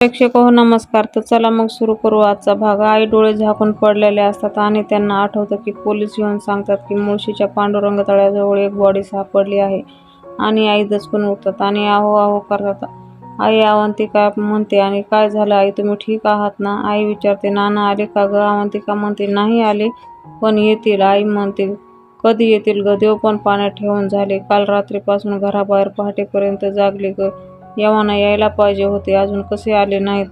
प्रेक्षक हो नमस्कार. तर चला मग सुरू करू आजचा भाग. आई डोळे झाकून पडलेले असतात आणि त्यांना आठवतं की पोलीस येऊन सांगतात की मुळशीच्या पांडुरंग तळ्याजवळ एक बॉडी सापडली आहे आणि आई दचकून उठतात आणि आहो आहो करतात. आई अवंतिका म्हणते आणि काय झालं? आई तुम्ही ठीक आहात ना? आई विचारते नाना आले का ग? अवंतिका म्हणते नाही आले पण येतील. आई म्हणते कधी येतील ग? देव पण पाण्यात ठेवून झाले. काल रात्रीपासून घराबाहेर पहाटेपर्यंत जागले ग. यावाना यायला पाहिजे होते. अजून कसे आले नाहीत?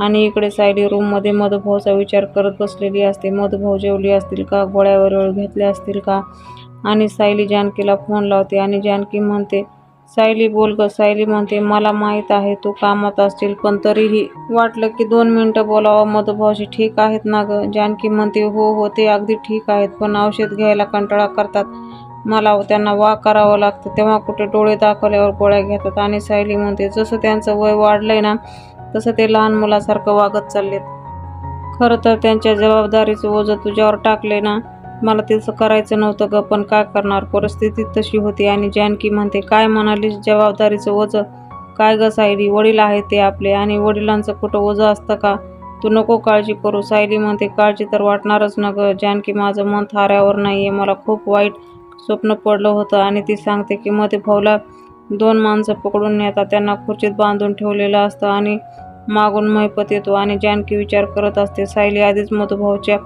आणि इकडे सायली रूममध्ये मधुभाऊचा विचार करत बसलेली असते. मधुभाऊ जेवली असतील का? गोळ्यावर वेळ घेतल्या असतील का? आणि सायली जानकीला फोन लावते आणि जानकी म्हणते सायली बोल ग. सायली म्हणते मला माहीत आहे तू कामात असतील पण तरीही वाटलं की दोन मिनटं बोलावं. मधुभाऊशी ठीक आहेत ना ग? जानकी म्हणते हो हो ते अगदी ठीक आहेत पण औषध घ्यायला कंटाळा करतात. मला त्यांना वा करावं लागतं. तेव्हा कुठे डोळे दाखवल्यावर गोळ्या घेतात. आणि सायली म्हणते जसं त्यांचं वय वाढलंय ना तसं ते लहान मुलासारखं वागत चाललेत. खरं तर त्यांच्या जबाबदारीचं ओझं तुझ्यावर टाकले ना मला तसं करायचं नव्हतं ग पण काय करणार? परिस्थिती तशी होती. आणि जानकी म्हणते काय म्हणालीस जबाबदारीचं ओझं? काय ग सायली वडील आहेत ते आपले. आणि वडिलांचं कुठं ओझं असतं का? तू नको काळजी करू. सायली म्हणते काळजी तर वाटणारच न ग. जानकी माझं मन थाऱ्यावर आहे मला खूप वाईट स्वप्न पडलं होतं आणि ती सांगते की मध्ये भाऊला दोन माणसं पकडून नेतात. त्यांना खुर्चीत बांधून ठेवलेलं असतं आणि मागून महिपत येतो आणि जानकी विचार करत असते सायली आधीच मधुभाऊच्या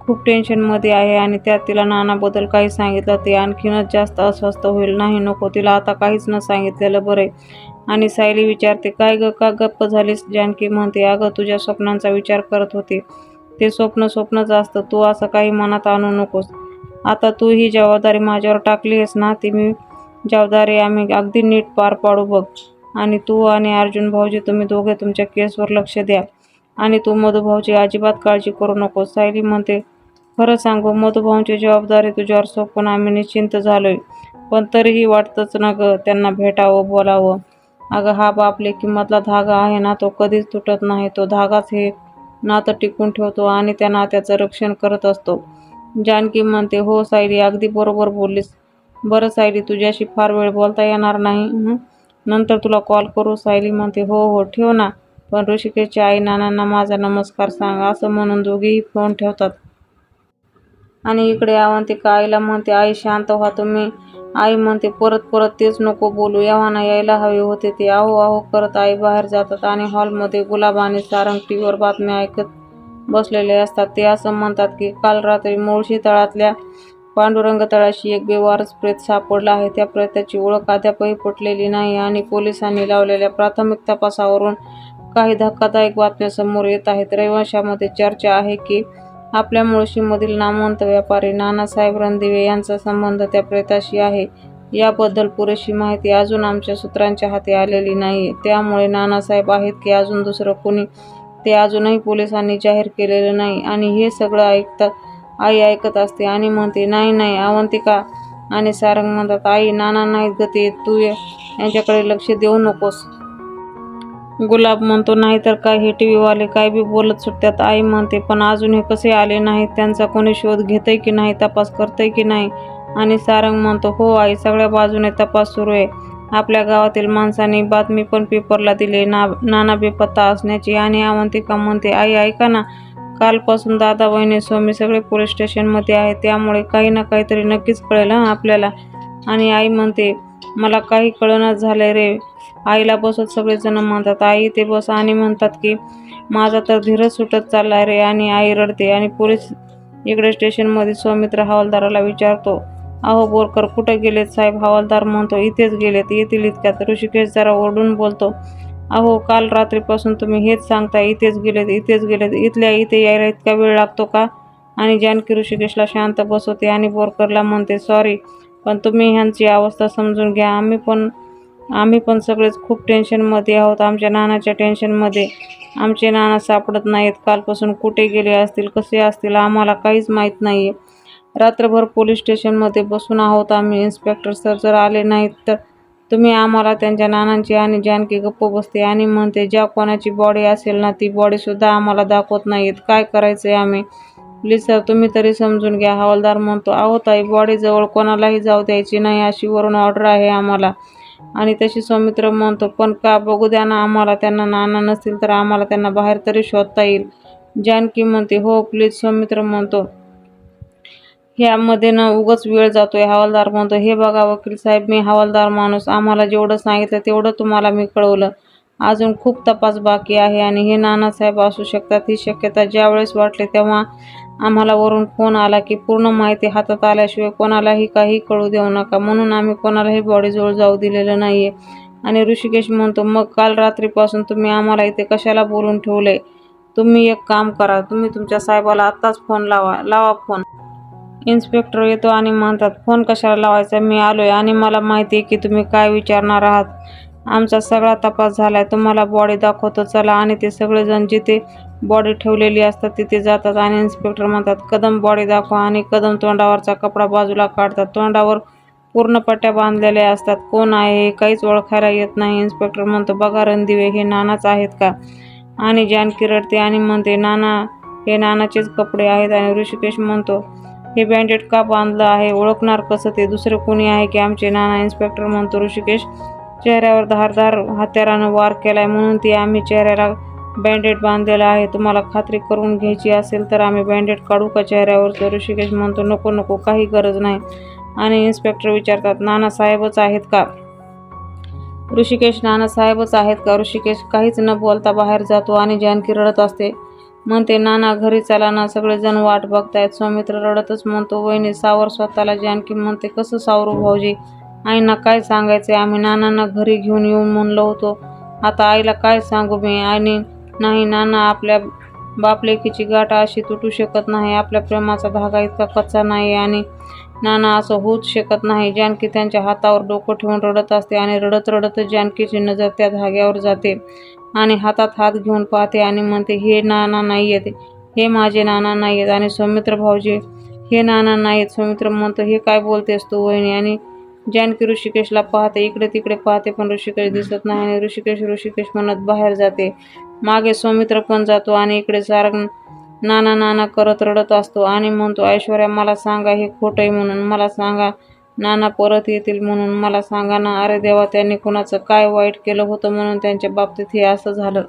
खूप टेन्शनमध्ये आहे आणि त्यात तिला नानाबद्दल काही सांगितलं ते आणखीनच जास्त अस्वस्थ होईल. नाही नको तिला आता काहीच न सांगितलेलं बरं आणि सायली विचारते काय ग का गप्प झालीस? जानकी म्हणते अगं तुझ्या स्वप्नांचा विचार करत होते. ते स्वप्न स्वप्नच असतं. तू असं काही मनात आणू नकोस. आता तू ही जबाबदारी माझ्यावर टाकली आहेस ना ती मी जबाबदारी आम्ही अगदी नीट पार पाडू बघ. आणि तू आणि अर्जुन भाऊजी तुम्ही दोघे तुमच्या केसवर लक्ष द्या. आणि तू मधुभाऊची अजिबात काळजी करू नको सायली म्हणते. खरं सांगू मधुभाऊंची जबाबदारी तुझ्यावर सोपून आम्ही निश्चिंत झालोय. पण तरीही वाटतंच ना ग त्यांना भेटावं बोलावं. अगं हा बापले किंमतला धागा आहे ना तो कधीच तुटत नाही. तो धागाच हे नातं टिकून ठेवतो आणि त्या नात्याचं रक्षण करत असतो. जानकी म्हणते हो सायली अगदी बरोबर बोललीस. बरं सायली तुझ्याशी फार वेळ बोलता येणार नाही नंतर तुला कॉल करू. सायली म्हणते हो हो ठेव ना. पण ऋषिकेशच्या आई नानांना माझा नमस्कार सांग असं म्हणून दोघेही फोन ठेवतात. आणि इकडे अवंतिका आईला म्हणते आई शांत व्हा तुम्ही. आई म्हणते परत परत तेच नको बोलू. यव्हाना यायला हवे होते ते. आहो आहो करत आई बाहेर जातात आणि हॉलमध्ये गुलाब आणि सारंग टीव्हीवर बातम्या ऐकत बसलेले असतात. ते असं म्हणतात की काल रात्री मुळशी तळातल्या पांडुरंग तळाशी एक बेवारस प्रेत सापडला आहे. त्या प्रेताची ओळख अद्यापही पटलेली नाही आणि पोलिसांनी लावलेल्या प्राथमिक तपासावरून काही धक्कादायक बातम्या समोर येत आहेत. रहिवाशामध्ये चर्चा आहे की आपल्या मुळशीमधील नामवंत व्यापारी नानासाहेब रणदिवे यांचा संबंध त्या प्रेताशी आहे. याबद्दल पुरेशी माहिती अजून आमच्या सूत्रांच्या हाती आलेली नाही. त्यामुळे नानासाहेब आहेत की अजून दुसरं कोणी ते अजूनही पोलिसांनी जाहीर केलेलं नाही आणि हे सगळं ऐकतात आई ऐकत असते आणि म्हणते नाही नाही अवंतिका आणि सारंग म्हणतात आई नाना नाही गती तू यांच्याकडे लक्ष देऊ नकोस. गुलाब म्हणतो नाही तर काय हे टी व्हीवाले काय बी बोलत सुटतात. आई म्हणते पण अजून हे कसे आले नाहीत त्यांचा कोणी शोध घेतंय की नाही तपास करतंय की नाही? आणि सारंग म्हणतो हो आई सगळ्या बाजूने तपास सुरू आहे. आपल्या गावातील माणसांनी बातमी पण पेपरला दिली. ना नाना बेपत्ता असण्याची आणि अवंतिका म्हणते आई ऐका ना. कालपासून दादा वहिनी स्वामी सगळे पोलीस स्टेशनमध्ये आहे त्यामुळे काही ना काहीतरी नक्कीच कळेल हां आपल्याला. आणि आई म्हणते मला काही कळणच झालंय रे. आईला बसत सगळेजण म्हणतात आई ते बस. आणि म्हणतात की माझा तर धीरच सुटत चालला रे. आणि आई रडते आणि पोलीस इकडे स्टेशनमध्ये सौमित्र हवालदाराला विचारतो अहो बोरकर कुठं गेलेत साहेब? हवालदार म्हणतो इथेच गेलेत. येतील इतक्यात. ऋषिकेश जरा ओरडून बोलतो अहो काल रात्रीपासून तुम्ही हेच सांगताय इथेच गेलेत इथेच गेलेत. इथल्या इथे यायला इतका वेळ लागतो का? आणि जानकी ऋषिकेशला शांत बसवते आणि बोरकरला म्हणते सॉरी पण तुम्ही ह्यांची अवस्था समजून घ्या. आम्ही पण आम्ही पण सगळेच खूप टेन्शनमध्ये आहोत. आमच्या नानाच्या टेन्शनमध्ये आमचे नाना सापडत नाहीत. कालपासून कुठे गेले असतील कसे असतील आम्हाला काहीच माहीत नाही आहे रात्रभर पोलीस स्टेशनमध्ये बसून आहोत. आम्ही इन्स्पेक्टर सर जर आले नाहीत तर तुम्ही आम्हाला त्यांच्या नानांची आणि जानकी गप्प बसते. आणि म्हणते ज्या कोणाची बॉडी असेल ना ती बॉडीसुद्धा आम्हाला दाखवत नाहीत. काय करायचं आहे आम्ही? प्लीज सर तुम्ही तरी समजून घ्या. हवालदार म्हणतो अहो ताई बॉडीजवळ कोणालाही जाऊ द्यायची नाही अशी वरून ऑर्डर आहे आम्हाला. आणि तशी सौमित्र म्हणतो पण का? बघू द्या ना आम्हाला त्यांना नाना नसतील तर आम्हाला त्यांना बाहेर तरी शोधता येईल. जानकी म्हणते हो प्लीज सौमित्र म्हणतो ह्यामध्ये ना उगाच वेळ जातोय हवालदार म्हणतो हे बघा वकील साहेब मी हवालदार माणूस आम्हाला जेवढं सांगितलं तेवढं तुम्हाला मी कळवलं. अजून खूप तपास बाकी आहे आणि हे नानासाहेब असू शकतात ही शक्यता ज्यावेळेस वाटली तेव्हा आम्हाला वरून फोन आला की पूर्ण माहिती हातात आल्याशिवाय कोणालाही काही कळू देऊ नका. म्हणून आम्ही कोणालाही बॉडीजवळ जाऊ दिलेलं नाहीये. आणि ऋषिकेश म्हणतो मग काल रात्रीपासून तुम्ही आम्हाला इथे कशाला बोलून ठेवलंय? तुम्ही एक काम करा तुम्ही तुमच्या साहेबाला आत्ताच फोन लावा लावा फोन. इन्स्पेक्टर येतो आणि म्हणतात फोन कशाला लावायचा? मी आलो आहे आणि मला माहिती आहे की तुम्ही काय विचारणार आहात. आमचा सगळा तपास झाला आहे तुम्हाला बॉडी दाखवतो. चला आणि ते सगळेजण जिथे बॉडी ठेवलेली असतात तिथे जातात आणि इन्स्पेक्टर म्हणतात कदम बॉडी दाखवा आणि कदम तोंडावरचा कपडा बाजूला काढतात. तोंडावर पूर्ण पट्ट्या बांधलेल्या असतात. कोण आहे हे काहीच ओळखायला येत नाही. इन्स्पेक्टर म्हणतो बघा रणदिवे हे नानाच आहेत का? आणि जानकी रडते आणि म्हणते नाना हे नानाचेच कपडे आहेत. आणि ऋषिकेश म्हणतो हे बँडेड का बांधलं आहे? ओळखणार कसं ते? दुसरं कोणी आहे की आमचे नाना इन्स्पेक्टर म्हणतो ऋषिकेश? चेहऱ्यावर धारदार हत्यारानं वार केलाय म्हणून ते आम्ही चेहऱ्याला बँडेड बांधलेला आहे. तुम्हाला खात्री करून घ्यायची असेल तर आम्ही बँडेड काढू का चेहऱ्यावरचं? ऋषिकेश म्हणतो नको नको काही गरज नाही. आणि इन्स्पेक्टर विचारतात नाना साहेबच आहेत का? ऋषिकेश नाना साहेबच आहेत का? ऋषिकेश काहीच न बोलता बाहेर जातो आणि जानकी रडत असते म्हणते नाना घरी चला ना सगळेजण वाट बघतायत. सौमित्र रडतच म्हणतो वहिनी सावर स्वतःला जानकी म्हणते कसं सावरू भाऊजी? आईना काय सांगायचे आम्ही नानांना घरी घेऊन येऊन म्हणलो होतो. आता आईला काय सांगू मी? आणि नाही नाना आपल्या बापलेकीची गाठ अशी तुटू शकत नाही. आपल्या प्रेमाचा धागा इतका कच्चा नाही आणि नाना असं होऊच शकत नाही. जानकी त्यांच्या हातावर डोकं ठेवून रडत असते आणि रडत रडतच जानकीची नजर त्या धाग्यावर जाते. आणि हातात हात घेऊन पाहते आणि म्हणते हे नाना नाही आहेत हे माझे नाना नाही आहेत आणि सौमित्र भाऊजी हे नाना नाही आहेत सौमित्र म्हणतो हे काय बोलतेस तू वहिनी? आणि जानकी ऋषिकेशला पाहते इकडे तिकडे पाहते पण ऋषिकेश दिसत नाही. आणि ऋषिकेश ऋषिकेश म्हणत बाहेर जाते. मागे सौमित्र पण जातो आणि इकडे सारंग नाना नाना करत रडत असतो आणि म्हणतो ऐश्वर्या मला सांगा हे खोटं आहे म्हणून. मला सांगा नाना परत येतील म्हणून मला सांगा ना अरे देवा त्यांनी कुणाचं काय वाईट केलं होतं म्हणून त्यांच्या बाबतीत हे असं झालं.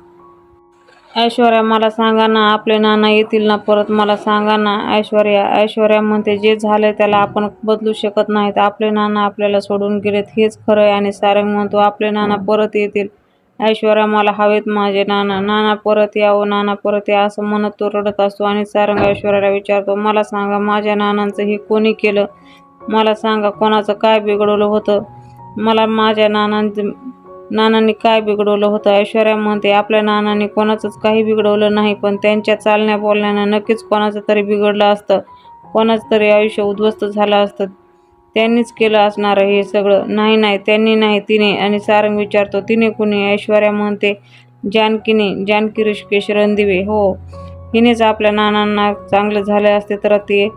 ऐश्वर्या मला सांगा ना आपले नाना येतील ना परत मला सांगा ना. ऐश्वर्या ऐश्वर्या म्हणते जे झाले त्याला आपण बदलू शकत नाहीत. आपले नाना आपल्याला सोडून गेलेत हेच खरं आहे आणि सारंग म्हणतो आपले नाना परत येतील. ऐश्वर्या मला हवेत माझे नाना. नाना परत यावं नाना परत या असं म्हणत तो रडत असतो आणि सारंग ऐश्वर्याला विचारतो मला सांगा माझ्या नानांचं हे कोणी केलं? मला सांगा कोणाचं काय बिघडवलं होतं? मला माझ्या नानांचं नानांनी काय बिघडवलं होतं? ऐश्वर्या म्हणते आपल्या नानांनी कोणाचंच काही बिघडवलं नाही पण त्यांच्या चालण्या बोलण्यानं नक्कीच कोणाचं तरी बिघडलं असतं. कोणाचं तरी आयुष्य उद्ध्वस्त झालं असतं. त्यांनीच केलं असणार हे सगळं. नाही नाही त्यांनी नाही तिने. आणि सारंग विचारतो तिने कुणी? ऐश्वर्या म्हणते जानकीने. जानकी ऋषिकेश रणदिवे. हो. हिनेच आपल्या नानांना चांगलं झाले असते तर ते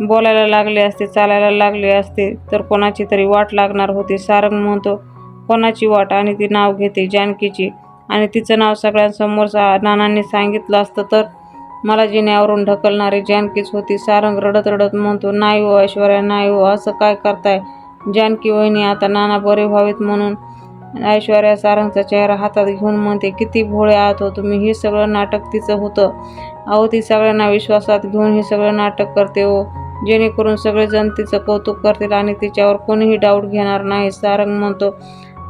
बोलायला लागले असते चालायला लागले असते तर कोणाची तरी वाट लागणार होती. सारंग म्हणतो कोणाची वाट? आणि ती नाव घेते जानकीची. आणि तिचं नाव सगळ्यांसमोर सा नानांनी सांगितलं असतं तर मला जिन्यावरून ढकलणारी जानकीच होती. सारंग रडत रडत म्हणतो नाही हो ऐश्वर्या नाही हो असं काय करताय? जानकी वहिनी आता नाना बरे व्हावेत म्हणून ऐश्वर्या सारंगचा चेहरा हातात घेऊन म्हणते किती भोळे आहात हो तुम्ही हे सगळं नाटक तिचं होतं. अहो ती सगळ्यांना विश्वासात घेऊन हे सगळं नाटक करते हो. जेणेकरून सगळेजण तिचं कौतुक करतील आणि तिच्यावर कोणीही डाऊट घेणार नाही. सारंग म्हणतो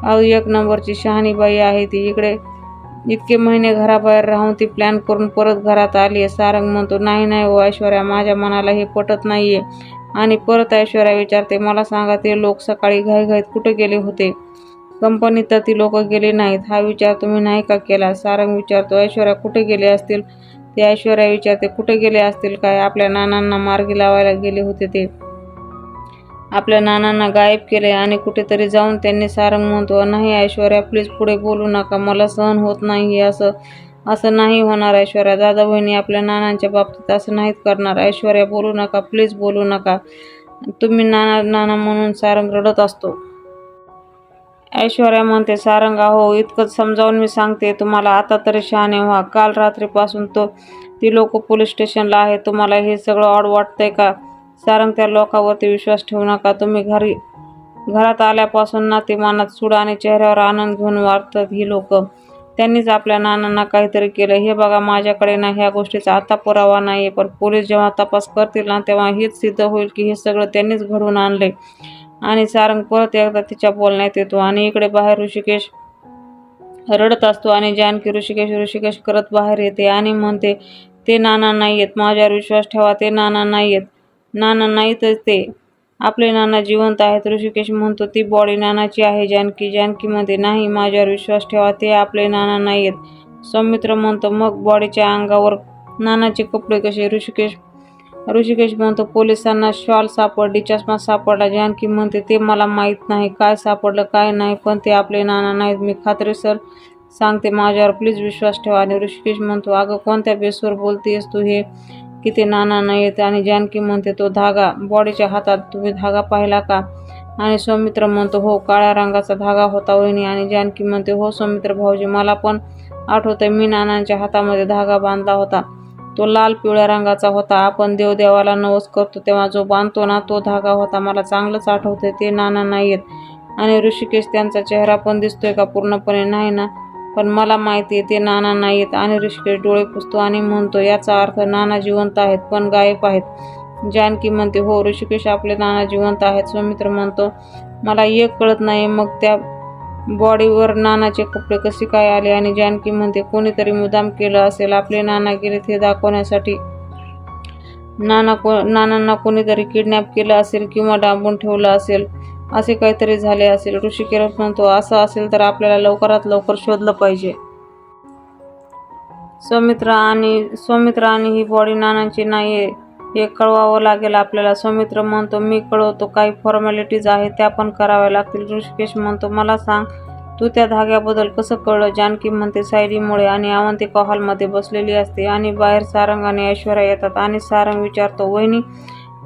अहो एक नंबरची शहाणीबाई आहे ती. इकडे इतके महिने घराबाहेर राहून ती प्लॅन करून परत घरात आली आहे. सारंग म्हणतो नाही नाही ओ ऐश्वर्या माझ्या मनाला हे पटत नाही आहे आणि परत ऐश्वर्या विचारते मला सांगा ते लोक सकाळी घाईघाईत कुठे गेले होते? कंपनीत तर ती लोक गेले नाहीत. हा विचार तुम्ही नाही का केला? सारंग विचारतो ऐश्वर्या कुठे गेले असतील? ते ऐश्वर्या विचारते कुठे गेले असतील? काय आपल्या नानांना मार्गी लावायला गेले होते ते? आपल्या नानांना गायब केले आणि कुठेतरी जाऊन त्यांनी सारंग म्हणतो नाही ऐश्वर्या प्लीज पुढे बोलू नका मला सहन होत नाही असं असं नाही होणार ऐश्वर्या. दादा बहिणी आपल्या नानांच्या बाबतीत असं नाहीत करणार. ऐश्वर्या बोलू नका प्लीज बोलू नका. तुम्ही नाना नाना म्हणून सारंग रडत असतो. ऐश्वर्या म्हणते सारंग अहो इतकंच समजावून मी सांगते तुम्हाला आता तरी शहाणे व्हा. काल रात्रीपासून तो ती लोक पोलीस स्टेशनला आहे तुम्हाला हे सगळं ऑड वाटतंय का? सारंग त्या लोकांवरती विश्वास ठेवू नका. तुम्ही घरी घरात आल्यापासून नातेमानात सूड आणि चेहऱ्यावर आनंद घेऊन वाढतात ही लोक. त्यांनीच आपल्या नानांना काहीतरी केलं. हे बघा माझ्याकडे ना ह्या गोष्टीचा आता पुरावा नाही पण पोलीस जेव्हा तपास करतील ना तेव्हा हेच सिद्ध होईल की हे सगळं त्यांनीच घडवून आणले आणि सारंग परत एकदा तिच्या बोलण्यात येतो आणि इकडे बाहेर ऋषिकेश रडत असतो आणि जानकी ऋषिकेश ऋषिकेश करत बाहेर येते आणि म्हणते ते नाना नाही आहेत माझ्यावर विश्वास ठेवा ते नाना नाही आहेत नाना नाहीतच ते. आपले नाना जिवंत आहेत. ऋषिकेश म्हणतो ती बॉडी नानाची आहे जानकी जानकी म्हणते नाही माझ्यावर विश्वास ठेवा ते आपले नाना नाही आहेत सौमित्र म्हणतो मग बॉडीच्या अंगावर नानाचे कपडे कसे? ऋषिकेश ऋषिकेश म्हणतो पोलिसांना शॉल सापडली चष्मा सापडला. जानकी म्हणते ते मला माहीत नाही काय सापडलं काय नाही पण ते आपले नाना नाहीत. मी खात्रीसर सांगते माझ्यावर. प्लीज विश्वास ठेवा. आणि ऋषिकेश म्हणतो अगं कोणत्या बेसवर बोलतेस तू हे की ते नाना नाहीत आणि जानकी म्हणते तो धागा बॉडीच्या हातात. तुम्ही धागा पाहिला का? आणि सौमित्र म्हणतो हो काळ्या रंगाचा धागा होता वहिनी. आणि जानकी म्हणते हो सौमित्र भाऊजी मला पण आठवतंय मी नानांच्या हातामध्ये धागा बांधला होता. तो लाल पिवळ्या रंगाचा होता. आपण देवदेवाला नवस करतो तेव्हा जो बांधतो ना तो धागा होता. मला चांगलंच आठवतंय ते नाना नाही आहेत आणि ऋषिकेश त्यांचा चेहरा पण दिसतोय का पूर्णपणे? नाही ना. पण मला माहिती आहे ते नाना नाही आहेत आणि ऋषिकेश डोळे पुसतो आणि म्हणतो याचा अर्थ नाना जिवंत आहेत पण गायब आहेत. जानकी म्हणते हो ऋषिकेश आपले नाना जिवंत आहेत. सुमित्र म्हणतो मला एक कळत नाही. मग त्या बॉडीवर नानाचे कपडे कसे काय आले आणि जानकी म्हणते कोणीतरी मुदाम केलं असेल आपले नाना गेले ते दाखवण्यासाठी. नाना को नानांना कोणीतरी किडनॅप केलं असेल किंवा डांबून ठेवलं असेल असे काहीतरी झाले असेल. ऋषिकेश म्हणतो असं असेल तर आपल्याला लवकरात लवकर शोधलं पाहिजे. सौमित्र आणि सौमित्र आणि ही बॉडी नानांची नाही आहे हे कळवावं लागेल आपल्याला. सौमित्र म्हणतो मी कळवतो काही फॉर्मॅलिटीज आहेत त्या पण कराव्या लागतील. ऋषिकेश म्हणतो मला सांग तू त्या धाग्याबद्दल कसं कळलं? जानकी म्हणते सायलीमुळे आणि अवंतिका हॉलमध्ये बसलेली असते आणि बाहेर सारंग आणि ऐश्वर्या येतात आणि सारंग विचारतो वहिनी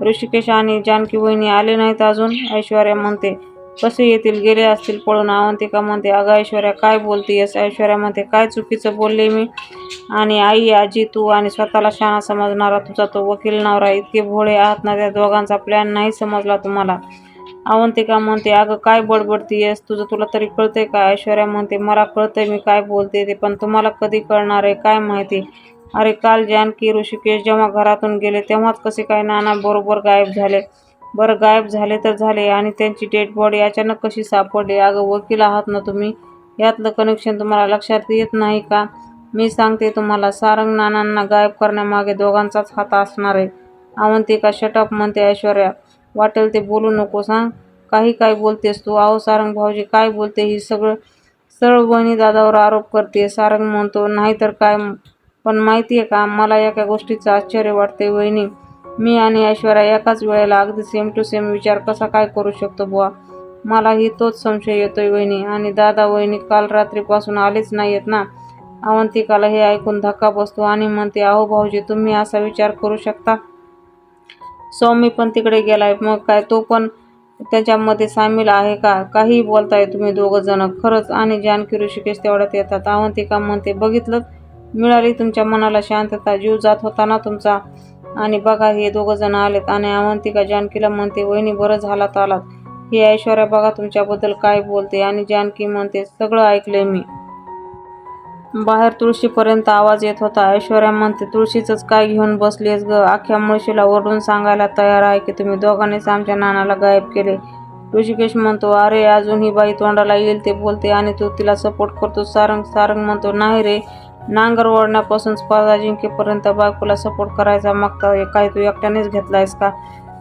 ऋषिकेश आणि जानकी वहिनी आले नाहीत अजून? ऐश्वर्या म्हणते कसे येतील गेले असतील पळून अवंतिका म्हणते अगं ऐश्वर्या काय बोलतीयस? ऐश्वर्या म्हणते काय चुकीचं बोलले मी? आणि आई आजी तू आणि स्वतःला शाणा समजणारा तुझा तो वकील नवरा इतके भोळे आहात ना त्या दोघांचा. प्लॅन नाही समजला तुम्हाला. अवंतिका म्हणते अगं काय बडबडतीयस? तुझं तुला तरी कळतंय का? ऐश्वर्या म्हणते मला कळतंय मी काय बोलते ते पण तुम्हाला कधी कळणार आहे? काय माहिती? अरे काल जानकी ऋषिकेश जेव्हा घरातून गेले तेव्हाच कसे काय नाना बरोबर गायब झाले. बरं गायब झाले तर झाले आणि त्यांची डेड बॉडी अचानक कशी सापडली? अगं वकील आहात ना तुम्ही? यातलं कनेक्शन तुम्हाला लक्षात येत नाही का? मी सांगते तुम्हाला सारंग नानांना गायब करण्यामागे दोघांचाच हात असणार आहे. अवंतिका शटअप म्हणते ऐश्वर्या. वाटेल ते बोलू नको सांग काही काय बोलतेस तू? आहो सारंग भाऊजी काय बोलते ही सगळं? सरळ बहिणी दादावर आरोप करते. सारंग म्हणतो नाही तर काय? पण माहिती आहे का मला एका गोष्टीचं आश्चर्य वाटते वहिनी. मी आणि ऐश्वर्या एकाच वेळेला अगदी सेम टू सेम विचार कसा काय करू शकतो बुवा? मलाही तोच संशय येतोय वहिनी. आणि दादा वहिनी काल रात्रीपासून आलेच नाही आहेत ना? अवंतिकाला हे ऐकून धक्का बसतो आणि म्हणते अहो भाऊजी तुम्ही असा विचार करू शकता? सौमी पण तिकडे गेलाय. मग काय? तो पण त्याच्यामध्ये सामील आहे का? काहीही बोलताय तुम्ही दोघं जण. खरंच आणि जानकी ऋषिकेश तेवढ्यात येतात. अवंतिका म्हणते बघितलं? मिळाली तुमच्या मनाला शांतता. जीव जात होता ना तुमचा? आणि बघा हे दोघं जण आलेत आणि अवंतिका जानकीला म्हणते वहिनी बरं झालात आलात ही ऐश्वर्या बघा तुमच्याबद्दल काय बोलते आणि जानकी म्हणते सगळं ऐकलंय मी. बाहेर तुळशीपर्यंत आवाज येत होता. ऐश्वर्या म्हणते तुळशीचंच काय घेऊन बसलीस ग? अख्ख्या मुळशीला ओरडून सांगायला तयार आहे की तुम्ही दोघांनीच आमच्या नानाला गायब केले? ऋषिकेश म्हणतो अरे अजून ही बाई तोंडाला येईल ते बोलते आणि तू तिला सपोर्ट करतो. सारंग सारंग म्हणतो नाही रे नांगर ओढण्यापासून स्पर्धा जिंकेपर्यंत बायकोला सपोर्ट करायचा मग काय तू एकट्यानेच घेतलायस का?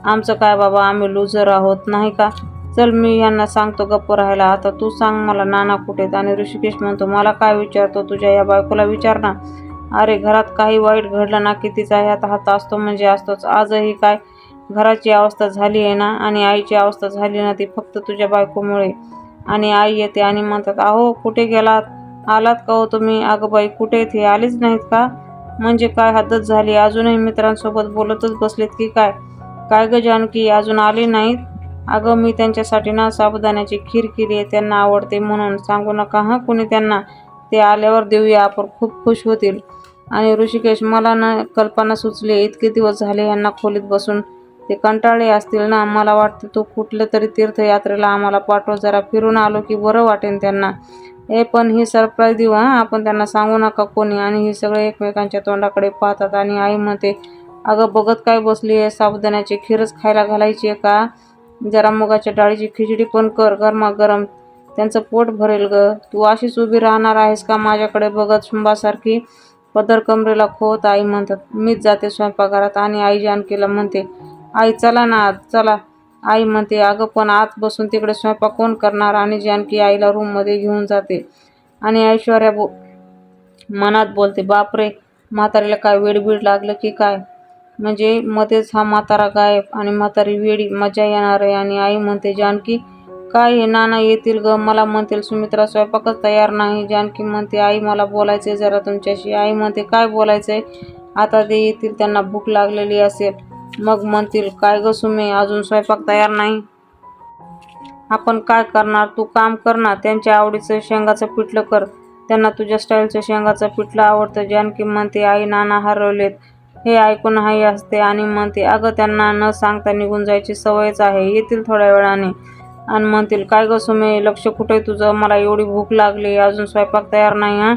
आमचं काय बाबा आम्ही लुजर आहोत नाही का? चल मी यांना सांगतो गप्प राहायला. आता तू सांग मला नाना कुठेत आणि ऋषिकेश म्हणतो मला काय विचारतो तुझ्या या बायकोला विचार ना. अरे घरात काही वाईट घडलं ना की तिचा ह्यात हात असतो म्हणजे असतोच. आजही काय घराची अवस्था झाली आहे ना? आणि आईची अवस्था झाली ना ती फक्त तुझ्या बायकोमुळे. आणि आई येते आणि म्हणतात अहो कुठे गेलात? आलात का हो तुम्ही? अगं बाई कुठे ते आलेच नाहीत का? म्हणजे काय हद्दच झाली? अजूनही मित्रांसोबत बोलतच बसलेत की काय? काय ग जानकी अजून आले नाहीत? अगं मी त्यांच्यासाठी ना साबुदाण्याची खीर केली आहे त्यांना आवडते म्हणून. सांगू नका हां? कुणी त्यांना? ते आल्यावर देऊया आपण खूप खुश होतील. आणि ऋषिकेश मला ना कल्पना सुचली इतके दिवस झाले यांना खोलीत बसून. ते कंटाळे असतील ना? मला वाटतं तू कुठलं तरी तीर्थयात्रेला आम्हाला पाठव जरा फिरून आलो की बरं वाटेन त्यांना. ए पण ही सरप्राईज देऊ हां? आपण त्यांना सांगू नका कोणी. आणि हे सगळे एकमेकांच्या तोंडाकडे पाहतात आणि आई म्हणते अगं बघत काय बसली आहे? साबुदाण्याची खीरच खायला घालायची आहे का? जरा मुगाच्या डाळीची खिचडी पण कर गरमागरम. त्यांचं पोट भरेल ग. तू अशीच उभी राहणार आहेस का माझ्याकडे बघत शुंभासारखी पदर कमरेला खोत आई म्हणतात मीच जाते स्वयंपाकघरात. आणि आई जानकीला म्हणते आई चला ना चला. आई म्हणते अगं पण आत बसून तिकडे स्वयंपाक कोण करणार? आणि जानकी आईला रूममध्ये घेऊन जाते. आणि ऐश्वर्या बो मनात बोलते बापरे म्हातारीला काय वेडबीड लागलं की काय? म्हणजे मध्येच हा म्हातारा गायब आणि म्हातारी वेडी मजा येणार आहे. आणि आई म्हणते जानकी काय हे नाना येतील ग? मला म्हणतील सुमित्रा स्वयंपाकच तयार नाही. जानकी म्हणते आई मला बोलायचंय जरा तुमच्याशी. आई म्हणते काय बोलायचंय? आता ते येतील त्यांना भूक लागलेली असेल. मग म्हणतील काय ग सुमे अजून स्वयंपाक तयार नाही. आपण काय करणार? तू काम कर ना त्यांच्या आवडीचं शेंगाचं पिठलं कर. त्यांना तुझ्या स्टाईलचं शेंगाचं पिठलं आवडतं. जानकी म्हणते आई नाना हरवलेत. हे ऐकून आई असते आणि म्हणते अगं त्यांना न सांगता निघून जायची सवयच आहे. येतील थोड्या वेळाने. आणि म्हणतील काय गं सुमे लक्ष कुठे तुझं? मला एवढी भूक लागली अजून स्वयंपाक तयार नाही हां?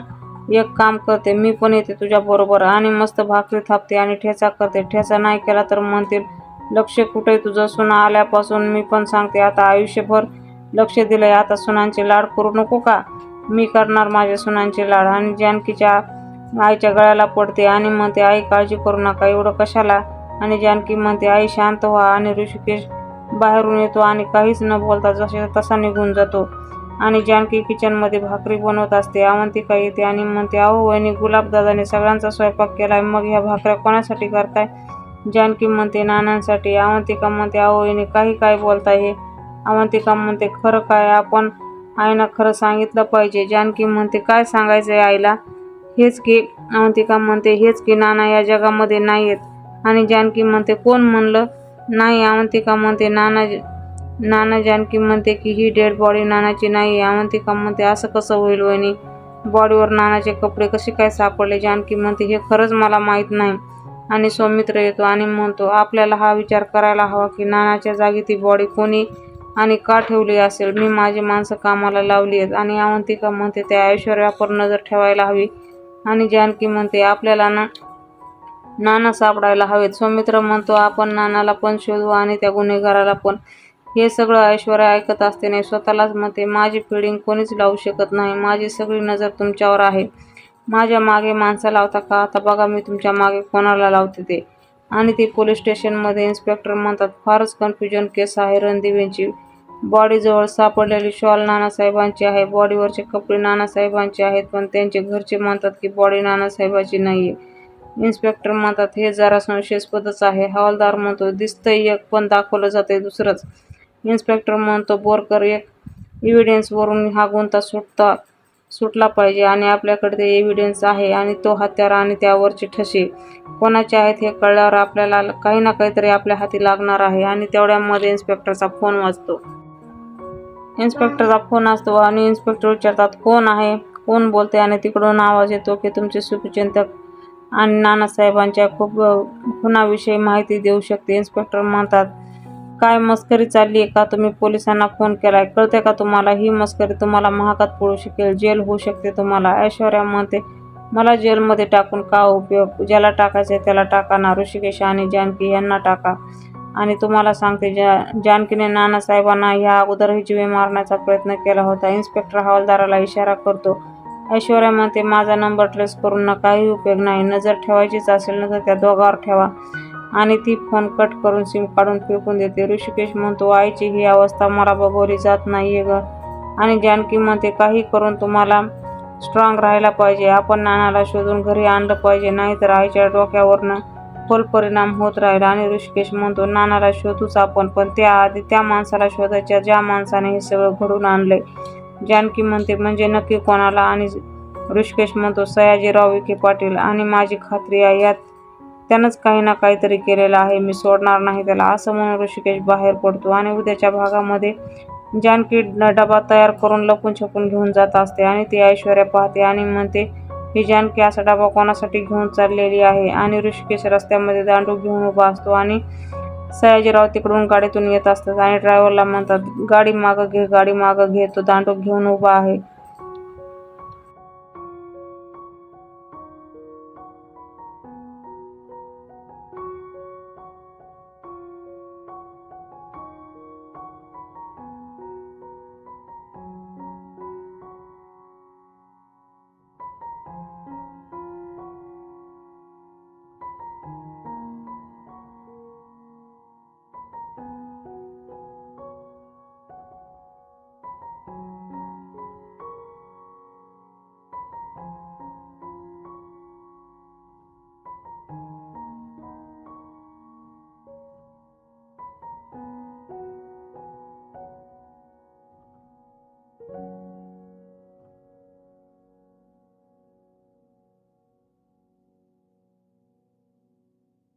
एक काम करते मी पण येते तुझ्याबरोबर आणि मस्त भाकरी थापते आणि ठेचा करते. ठेचा नाही केला तर म्हणतील लक्ष कुठे तुझं? सुना आल्यापासून मी पण सांगते आता आयुष्यभर लक्ष दिलंय. आता सुनांचे लाड करू नको का? मी करणार माझ्या सुनांचे लाड. आणि जानकीच्या आईच्या गळ्याला पडते आणि म्हणते आई काळजी करू नका एवढं कशाला? आणि जानकी म्हणते आई शांत व्हा. आणि ऋषिकेश बाहेरून येतो आणि काहीच न बोलता जसे तसा निघून जातो. आणि जानकी किचनमध्ये भाकरी बनवत असते. अवंतिका येते आणि म्हणते अहो वहिनी गुलाबदादाने सगळ्यांचा स्वयंपाक केला आहे मग ह्या भाकऱ्या कोणासाठी करताय? जानकी म्हणते नानांसाठी. अवंतिका म्हणते अहो वहिनी काही काय बोलताय हे? अवंतिका म्हणते खरं काय आपण आईनं खरं सांगितलं पाहिजे. जानकी म्हणते काय सांगायचं आहे आईला? हेच की अवंतिका म्हणते हेच की नाना या जगामध्ये नाही आहेत आणि जानकी म्हणते कोण म्हणलं? नाही अवंतिका म्हणते नाना नाना जानकी म्हणते की ही डेड बॉडी नानाची नाही अवंतिका म्हणते असं कसं होईल वहिनी? बॉडीवर नानाचे कपडे कसे काय सापडले? जानकी म्हणते हे खरंच मला माहीत नाही. आणि सौमित्र येतो आणि म्हणतो आपल्याला हा विचार करायला हवा की नानाच्या जागी ती बॉडी कोणी आणि का ठेवली असेल? मी माझी माणसं कामाला लावली आहेत. आणि अवंतिका म्हणते त्या ऐश्वर्यावर नजर ठेवायला हवी. आणि जानकी म्हणते आपल्याला ना नाना सापडायला हवेत. सौमित्र म्हणतो आपण नानाला पण शोधू आणि त्या गुन्हेगाराला पण हे सगळं ऐश्वर्या ऐकत असते नाही स्वतःलाच म्हणते माझी फिडिंग कोणीच लावू शकत नाही. माझी सगळी नजर तुमच्यावर आहे. माझ्या मागे माणसं लावता का? आता बघा मी तुमच्या मागे कोणाला लावते ते? आणि ती पोलीस स्टेशनमध्ये इन्स्पेक्टर म्हणतात फारच कन्फ्युजन केस आहे. रणदेवींची बॉडीजवळ सापडलेली शॉल नानासाहेबांची आहे. बॉडीवरचे कपडे नानासाहेबांचे आहेत पण त्यांचे घरचे म्हणतात की बॉडी नानासाहेबाची नाही आहे इन्स्पेक्टर म्हणतात हे जरा संशयास्पदच आहे. हवालदार म्हणतो दिसतंय एक पण दाखवलं जातंय दुसरंच. इन्स्पेक्टर म्हणतो बोरकर एक एव्हिडन्सवरून हा गुंता सुटता सुटला पाहिजे आणि आपल्याकडे ते एव्हिडन्स आहे आणि तो हत्यार आणि त्यावरचे ठसे कोणाचे आहेत हे कळल्यावर आपल्याला काही ना काहीतरी आपल्या हाती लागणार आहे आणि तेवढ्यामध्ये इन्स्पेक्टरचा फोन वाजतो. इन्स्पेक्टरचा फोन असतो आणि इन्स्पेक्टर विचारतात कोण आहे? कोण बोलते आणि तिकडून आवाज येतो की तुमचे सुखचिंतक आणि नानासाहेबांच्या खूप खुनाविषयी माहिती देऊ शकते. इन्स्पेक्टर म्हणतात काय मस्करी चालली आहे का? तुम्ही पोलिसांना फोन केलाय. कळते का तुम्हाला? ही मस्करी तुम्हाला महागात पडू शकेल. जेल होऊ शकते तुम्हाला. ऐश्वर्या म्हणते मला जेलमध्ये टाकून का उपयोग? ज्याला टाकायचे त्याला टाका ना. ऋषिकेश आणि जानकी यांना टाका. आणि तुम्हाला सांगते जा जानकीने नानासाहेबांना ह्या अगोदरही जीवे मारण्याचा प्रयत्न केला होता. इन्स्पेक्टर हवालदाराला इशारा करतो ऐश्वर्या म्हणते माझा नंबर ट्रेस करून ना काही उपयोग नाही. नजर ठेवायचीच असेल ना तर त्या दोघावर ठेवा. आणि ती फोन कट करून सिम काढून फेकून देते. ऋषिकेश म्हणतो आईची ही अवस्था मला बघवली जात नाहीये ग. आणि जानकी म्हणते काही करून तुम्हाला स्ट्रॉंग राहायला पाहिजे. आपण नानाला शोधून घरी आणलं पाहिजे. नाहीतर आईच्या डोक्यावरनं खोल परिणाम होत राहील. आणि ऋषिकेश म्हणतो नानाला शोधूच आपण पण त्याआधी त्या माणसाला शोधायच्या ज्या माणसाने हे सगळं घडून आणले जानकी म्हणते म्हणजे नक्की कोणाला? आणि ऋषिकेश म्हणतो सयाजीराव विखे पाटील आणि माझी खात्री आहे यात त्यानंच काही ना काहीतरी केलेलं आहे. मी सोडणार नाही त्याला. असं म्हणून ऋषिकेश बाहेर पडतो आणि उद्याच्या भागामध्ये जानकी डबा तयार करून लपून छपून घेऊन जात असते आणि ती ऐश्वर्या पाहते आणि म्हणते ही जानकी असा डबा कोणासाठी घेऊन चाललेली आहे? आणि ऋषिकेश रस्त्यामध्ये दांडू घेऊन उभा असतो आणि सयाजीराव तिकडून गाडीतून येत असतात आणि ड्रायव्हरला म्हणतात गाडी मागं घे गाडी मागं घे तो दांडू घेऊन उभा आहे.